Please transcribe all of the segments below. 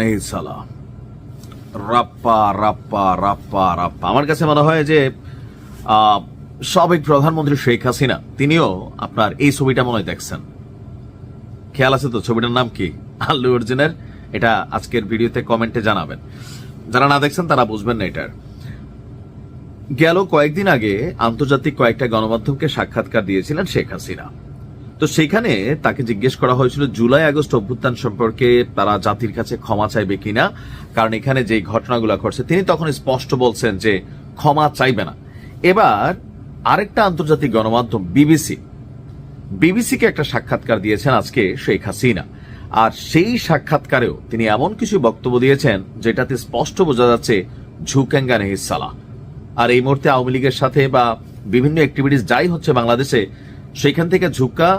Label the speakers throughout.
Speaker 1: নেই সালা রাপ্পা রাপ্পা রাপ্পা রাপ্পা। আমার কাছে মনে হয় যে সাবেক প্রধানমন্ত্রী শেখ হাসিনা, তিনিও আপনার এই ছবিটা মনে হয় দেখছেন। খেয়াল আছে তো? ছবিটার নাম কি? আল্লু অর্জুনের? এটা আজকের ভিডিওতে কমেন্টে জানাবেন। যারা না দেখছেন, তারা বুঝবেন না এটার। গেল কয়েকদিন আগে আন্তর্জাতিক কয়েকটা গণমাধ্যমকে সাক্ষাৎকার দিয়েছিলেন শেখ হাসিনা। তো সেখানে তাকে জিজ্ঞেস করা হয়েছিল, জুলাই, আগস্ট অভ্যুত্থান সম্পর্কে তারা জাতির কাছে ক্ষমা চাইবে কিনা? কারণ এখানে যে ঘটনাগুলো ঘটছে, তিনি তখন স্পষ্ট বলছেন যে ক্ষমা চাইবে না। এবার আরেকটা আন্তর্জাতিক গণমাধ্যম, বিবিসি, বিবিসিকে একটা সাক্ষাৎকার দিয়েছেন আজকে শেখ হাসিনা। আর সেই সাক্ষাৎকারেও তিনি এমন কিছু বক্তব্য দিয়েছেন, যেটাতে স্পষ্ট বোঝা যাচ্ছে ঝুকেঙ্গা নেহিসালা আর এই মুহূর্তে আওয়ামী লীগের সাথে বা বিভিন্ন অ্যাক্টিভিটিস যাই হচ্ছে বাংলাদেশে সেইখান থেকে ঝুঁকা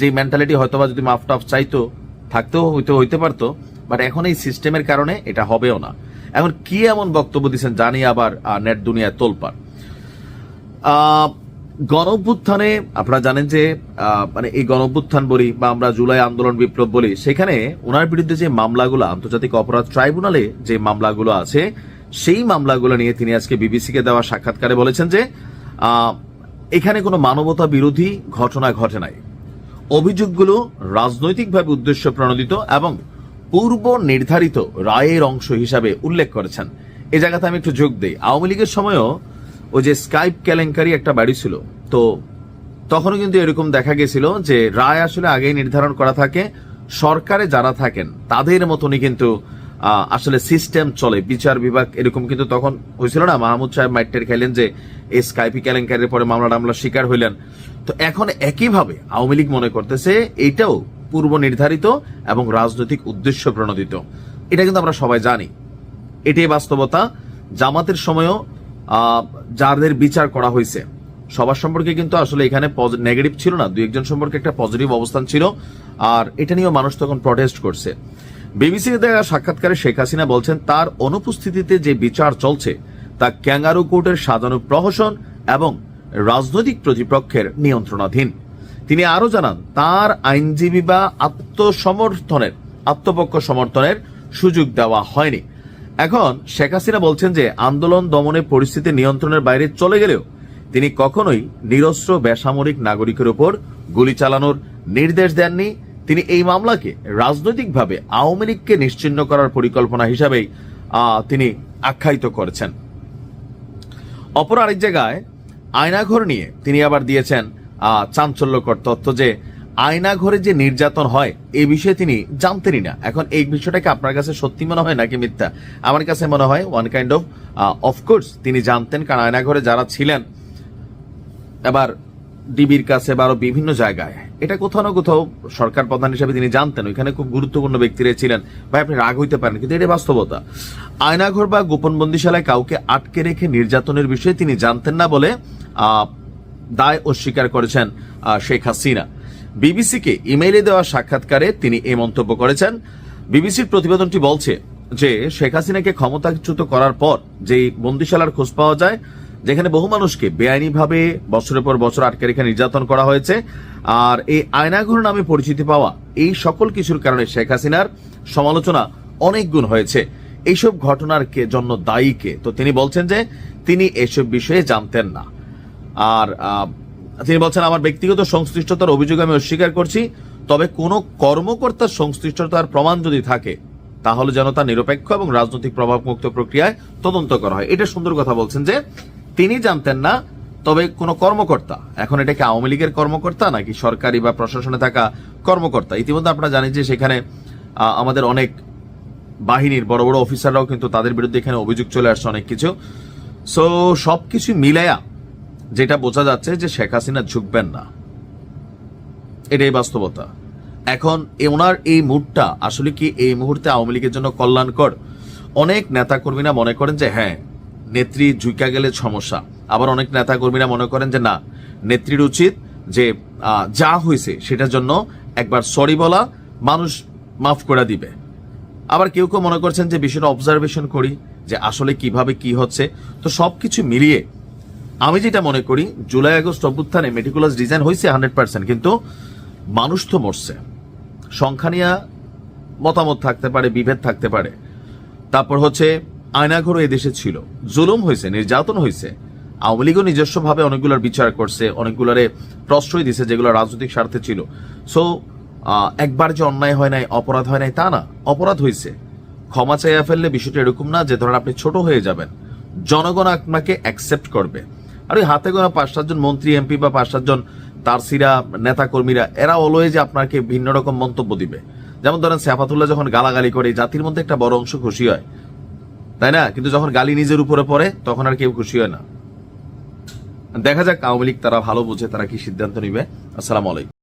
Speaker 1: যে মেন্টালিটি হয়তোবা যদি মাফ টাফ চাইতো থাকতেও হইতে হইতে পারতো বাট এখন এই সিস্টেমের কারণে এটা হবেও না। এখন কি এমন বক্তব্য দিচ্ছেন জানি আবার নেট দুনিয়ায় তোলপাড়? আহ, গণঅভ্যুত্থানে আপনারা জানেন যে মানে এই গণঅভ্যুত্থান বলি বা আমরা জুলাই আন্দোলন বিপ্লব বলি সেখানে ওনার বিরুদ্ধে যে মামলাগুলো আন্তর্জাতিক অপরাধ ট্রাইব্যুনালে যে মামলাগুলো আছে সেই মামলাগুলো নিয়ে তিনি আজকে বিবিসিকে দেওয়া সাক্ষাৎকারে বলেছেন যে এখানে কোনো মানবতা বিরোধী ঘটনা ঘটে নাই। অভিযোগগুলো রাজনৈতিকভাবে উদ্দেশ্য প্রণোদিত এবং পূর্ব নির্ধারিত রায়ের অংশ হিসাবে উল্লেখ করেছেন। এই জায়গাতে আমি একটু যোগ দিই। আওয়ামী লীগের সময়ও ওই যে স্কাইপ কেলেঙ্কারি একটা বাড়ি ছিল। তো তখনও কিন্তু এরকম দেখা গেছিল যে রায় আসলে আগেই নির্ধারণ করা থাকে, সরকারে যারা থাকেন তাদের মতনই কিন্তু আসলে সিস্টেম চলে। বিচার বিভাগ এরকম কিন্তু তখন হয়েছিল না? মাহমুদ সাহেব মাইটের খেলেন যে এই স্কাইপি কেলেঙ্কারির পরে মামলা টামলার শিকার হইলেন। তো এখন একইভাবে আওয়ামী লীগ মনে করতেছে এইটাও পূর্ব নির্ধারিত এবং রাজনৈতিক উদ্দেশ্য প্রণোদিত। এটা কিন্তু আমরা সবাই জানি। এটাই বাস্তবতা। জামাতের সময়ও যাদের বিচার করা হয়েছে সবার সম্পর্কে কিন্তু আসলে এখানে নেগেটিভ ছিল না। দুই একজন সম্পর্কে একটা পজিটিভ অবস্থান ছিল। আর এটা নিয়েও মানুষ তখন প্রটেস্ট করছে। বিবিসি দেওয়া সাক্ষাৎকারে শেখ হাসিনা বলছেন, তার অনুপস্থিতিতে যে বিচার চলছে তা ক্যাঙ্গারু কোর্টের সাজানো প্রহসন এবং রাজনৈতিক প্রতিপক্ষের নিয়ন্ত্রণাধীন। তিনি আরও জানান, তার আইনজীবী বা আত্মসমর্থনের, আত্মপক্ষ সমর্থনের সুযোগ দেওয়া হয়নি। এখন শেখ হাসিনা বলছেন যে, আন্দোলন দমনে পরিস্থিতি নিয়ন্ত্রণের বাইরে চলে গেলেও তিনি কখনোই নিরস্ত্র, বেসামরিক নাগরিকের উপর গুলি চালানোর নির্দেশ দেননি। তিনি এই মামলাকে রাজনৈতিকভাবে আওয়ামী লীগকে নিশ্চিহ্ন করার পরিকল্পনা হিসাবেই তিনি আখ্যায়িত করেছেন। অপর আরেক জায়গায় আয়নাঘর নিয়ে তিনি আবার দিয়েছেন চাঞ্চল্যকর তথ্য যে আয়নাঘরে যে নির্যাতন হয় এই বিষয়ে তিনি জানতেনই না। এখন এই বিষয়টাকে আপনার কাছে সত্যি মনে হয় নাকি মিথ্যা? আমার কাছে মনে হয় ওয়ান কাইন্ড অফ অফকোর্স তিনি জানতেন, কারণ আয়নাঘরে যারা ছিলেন, এবার ডিবির কাছে বা আরও বিভিন্ন জায়গায় এটা কোথাও না কোথাও সরকার প্রধান হিসেবে তিনি জানতেন, ওইখানে খুব গুরুত্বপূর্ণ ব্যক্তিরা ছিলেন। ভাই, আপনি রাগ হইতে পারেন, কিন্তু এটা বাস্তবতা। আয়নাঘর বা গোপন বন্দিশালায় কাউকে আটকে রেখে নির্যাতনের বিষয়ে তিনি জানতেন না বলে দায় অস্বীকার করেছেন শেখ হাসিনা। বিবিসিকে ইমেইলে দেওয়া সাক্ষাৎকারে তিনি এই মন্তব্য করেছেন। বিবিসির প্রতিবেদনটি বলছে যে, শেখ হাসিনাকে ক্ষমতাচ্যুত করার পর যে বন্দিশালার খোঁজ পাওয়া যায় যেখানে বহু মানুষকে বেআইনিভাবে বছরের পর বছর আটকে রেখে নির্যাতন করা হয়েছে। আর এই আয়নাঘর নামে পরিচিতি পাওয়া এই সকল কিছুর কারণে শেখ হাসিনার সমালোচনা অনেক গুণ হয়েছে। এইসব ঘটনার কে জন্য দায়ী কে? তো তিনি বলছেন যে, তিনি এসব বিষয়ে জানতেন না। আর তিনি বলছেন, আমার ব্যক্তিগত সংশ্লিষ্টতার অভিযোগ আমি অস্বীকার করছি। তবে কোনো কর্মকর্তার সংশ্লিষ্টতার প্রমাণ যদি থাকে, তাহলে যেন তা নিরপেক্ষ এবং রাজনৈতিক প্রভাবমুক্ত প্রক্রিয়ায় তদন্ত করা হয়। এটা সুন্দর কথা বলছেন যে তিনি জানতেন না, তবে কোনো কর্মকর্তা, এখন এটা কি আওয়ামী লীগের কর্মকর্তা নাকি সরকারি বা প্রশাসনে থাকা কর্মকর্তা? ইতিমধ্যে আপনারা জানেন যে সেখানে আমাদের অনেক বাহিনীর বড় বড় অফিসাররাও কিন্তু তাদের বিরুদ্ধে এখানে অভিযোগ চলে আসছে অনেক কিছু। সো, সবকিছু মিলাইয়া যেটা বোঝা যাচ্ছে যে শেখ হাসিনা ঝুঁকবেন না। এটাই বাস্তবতা। এখন ওনার এই মুডটা আসলে কি এই মুহূর্তে আওয়ামী লীগের জন্য কল্যাণকর? অনেক নেতাকর্মীরা মনে করেন যে হ্যাঁ নেত্রী ঝুঁকা গেলে সমস্যা। আবার অনেক নেতাকর্মীরা মনে করেন যে, না, নেত্রীর উচিত যে যা হয়েছে সেটার জন্য একবার সরি বলা, মানুষ মাফ করে দিবে। আবার কেউ কেউ মনে করছেন যে, বিষয়টা অবজারভেশন করি, যে আসলে কীভাবে কি হচ্ছে। তো সব কিছু মিলিয়ে আমি যেটা মনে করি, জুলাই আগস্ট অভ্যুত্থানে মেটিকুলাস ডিজাইন হয়েছে হান্ড্রেড পার্সেন্ট কিন্তু মানুষ তো মরছে। সংখ্যা নিয়ে মতামত থাকতে পারে, বিভেদ থাকতে পারে। তারপর হচ্ছে আয়নাঘরও এদেশে ছিল। জুলুম হয়েছে, নির্যাতন হয়েছে। আওয়ামী লীগও নিজস্বভাবে অনেকগুলোর বিচার করছে, অনেকগুলোরে প্রশ্রয় দিছে যেগুলো রাজনৈতিক স্বার্থে ছিল। সো একবার যে অন্যায় হয় নাই, অপরাধ হয় নাই, তা না, অপরাধ হয়েছে। ক্ষমা চাইয়া ফেললে বিষয়টা এরকম না যে ধরেন আপনি ছোট হয়ে যাবেন। জনগণ আপনাকে অ্যাকসেপ্ট করবে। আর ওই হাতে গোনা পাঁচ সাতজন মন্ত্রী, এমপি বা পাঁচ সাতজন তারসিরা নেতা কর্মীরা এরা অলওয়েজ আপনাকে ভিন্ন রকম মন্তব্য দিবে। যেমন ধরেন সাফাতুল্লাহ যখন গালাগালি করে জাতির মধ্যে একটা বড় অংশ খুশি হয়। তাই না? কিন্তু যখন গালি নিজের উপরে পড়ে, তখন আর কেউ খুশি হয় না। দেখা যাক আওয়ামী লীগ তারা ভালো বোঝে তারা কি সিদ্ধান্ত নিবে। আসসালামু আলাইকুম।